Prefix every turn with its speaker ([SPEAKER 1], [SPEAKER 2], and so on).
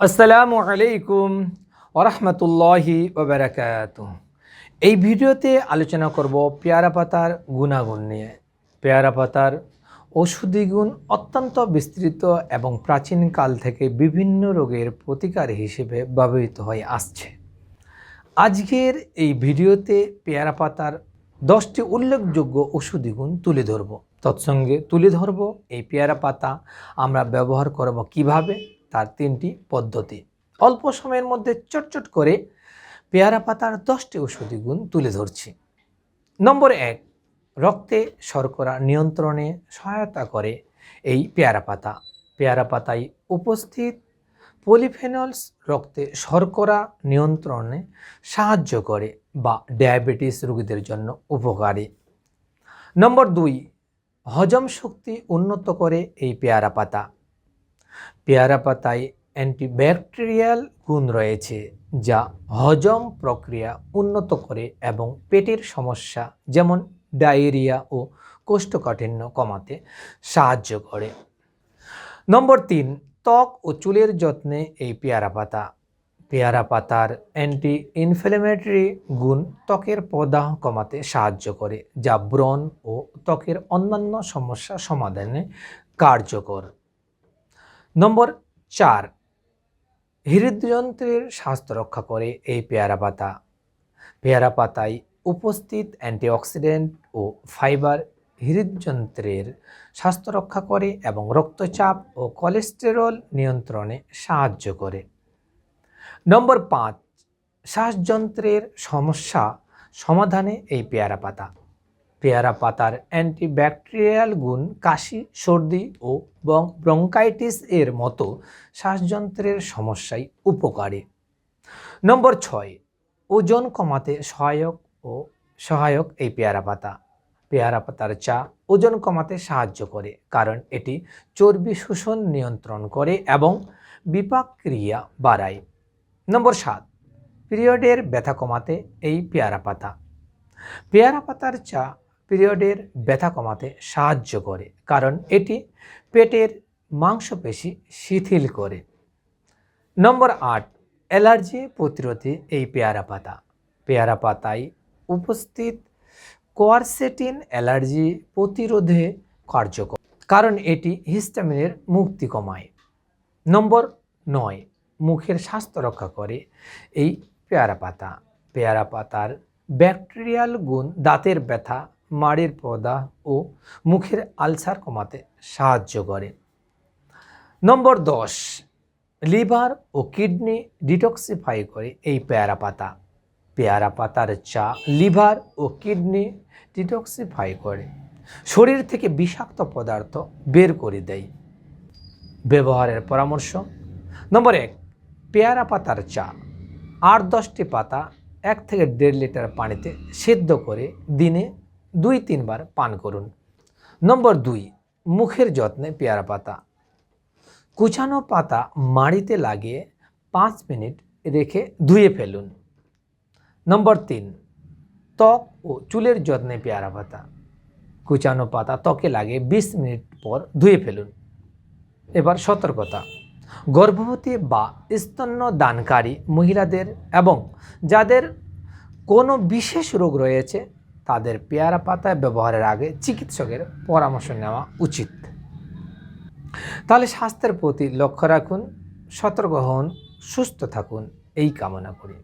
[SPEAKER 1] আসসালামু আলাইকুম ওরহমতুল্লাহি ওবরাকাত এই ভিডিওতে আলোচনা করব পেয়ারা পাতার গুণাগুণ নিয়ে। পেয়ারা পাতার ঔষধি গুণ অত্যন্ত বিস্তৃত এবং প্রাচীনকাল থেকে বিভিন্ন রোগের প্রতিকার হিসেবে ব্যবহৃত হয়ে আসছে। আজকের এই ভিডিওতে পেয়ারা পাতার দশটি উল্লেখযোগ্য ওষুধি গুণ তুলে ধরব। তৎসঙ্গে তুলে ধরব এই পেয়ারা পাতা আমরা ব্যবহার করব কীভাবে তার তিনটি পদ্ধতি। অল্প সময়ের মধ্যে চটচট করে পেয়ারা পাতার দশটি ওষুধি গুণ তুলে ধরছি। নম্বর এক, রক্তে শর্করা নিয়ন্ত্রণে সহায়তা করে এই পেয়ারা পাতা। পেয়ারা পাতায় উপস্থিত পলিফেনলস রক্তে শর্করা নিয়ন্ত্রণে সাহায্য করে বা ডায়াবেটিস রোগীদের জন্য উপকারী। নম্বর দুই, হজম শক্তি উন্নত করে এই পেয়ারা পাতা। পেয়ারা পাতায় অ্যান্টিব্যাকটেরিয়াল গুণ রয়েছে, যা হজম প্রক্রিয়া উন্নত করে এবং পেটের সমস্যা যেমন ডায়েরিয়া ও কোষ্ঠকাঠিন্য কমাতে সাহায্য করে। নম্বর তিন, ত্বক ও চুলের যত্নে এই পেয়ারা পাতা। পেয়ারা পাতার অ্যান্টি ইনফ্লেমেটরি গুণ ত্বকের প্রদাহ কমাতে সাহায্য করে, যা ব্রণ ও ত্বকের অন্যান্য সমস্যা সমাধানে কার্যকর। নম্বর চার। হৃদযন্ত্রের স্বাস্থ্য রক্ষা করে এই পেয়ারা পাতা। পেয়ারা পাতায় উপস্থিত অ্যান্টিঅক্সিডেন্ট ও ফাইবার হৃদযন্ত্রের স্বাস্থ্য রক্ষা করে এবং রক্তচাপ ও কোলেস্টেরল নিয়ন্ত্রণে সাহায্য করে। নম্বর পাঁচ, শ্বাসযন্ত্রের সমস্যা সমাধানে এই পেয়ারা পাতা। পেয়ারা পাতার অ্যান্টিব্যাকটেরিয়াল গুণ কাশি, সর্দি ও ব্রঙ্কাইটিস এর মতো শ্বাসযন্ত্রের সমস্যায় উপকারী। নম্বর ছয়, ওজন কমাতে সহায়ক ও সহায়ক এই পেয়ারা পাতা। পেয়ারা পাতার চা ওজন কমাতে সাহায্য করে, কারণ এটি চর্বি শোষণ নিয়ন্ত্রণ করে এবং বিপাক ক্রিয়া বাড়ায়। নম্বর সাত, পিরিয়ডের ব্যথা কমাতে এই পেয়ারা পাতা। পেয়ারা পাতার চা পিরিয়ডের ব্যথা কমাতে সাহায্য করে, কারণ এটি পেটের মাংসপেশি শিথিল করে। নম্বর আট, অ্যালার্জি প্রতিরোধে এই পেয়ারা পাতা। পেয়ারা পাতায় উপস্থিত কোয়ারসেটিন অ্যালার্জি প্রতিরোধে কার্যকর, কারণ এটি হিস্টামিনের মুক্তি কমায়। নম্বর নয়, মুখের স্বাস্থ্য রক্ষা করে এই পেয়ারা পাতা। পেয়ারা পাতার ব্যাকটেরিয়াল গুণ দাঁতের ব্যথা মাড়ির পদা ও মুখের আলসার কমাতে সাহায্য করে। নম্বর দশ, লিভার ও কিডনি ডিটক্সিফাই করে এই পেয়ারা পাতা। পেয়ারা পাতার চা লিভার ও কিডনি ডিটক্সিফাই করে। শরীর থেকে বিষাক্ত পদার্থ বের করে দেয়। ব্যবহারের পরামর্শ। নম্বর এক, পেয়ারা পাতার চা। আট দশটি পাতা এক থেকে দেড় লিটার পানিতে সেদ্ধ করে দিনে দুই তিনবার পান করুন। নম্বর দুই, মুখের যত্নে পেয়ারা পাতা। কুচানো পাতা মাড়িতে লাগিয়ে পাঁচ মিনিট রেখে ধুয়ে ফেলুন। নম্বর তিন, ত্বক ও চুলের যত্নে পেয়ারা পাতা। কুচানো পাতা ত্বকে লাগে বিশ মিনিট পর ধুয়ে ফেলুন। এবার সতর্কতা। গর্ভবতী বা স্তন্য দানকারী মহিলাদের এবং যাদের কোনো বিশেষ রোগ রয়েছে তাদের পেয়ারা পাতায় ব্যবহারের আগে চিকিৎসকের পরামর্শ নেওয়া উচিত। তাহলে স্বাস্থ্যের প্রতি লক্ষ্য রাখুন, সতর্ক হন, সুস্থ থাকুন, এই কামনা করি।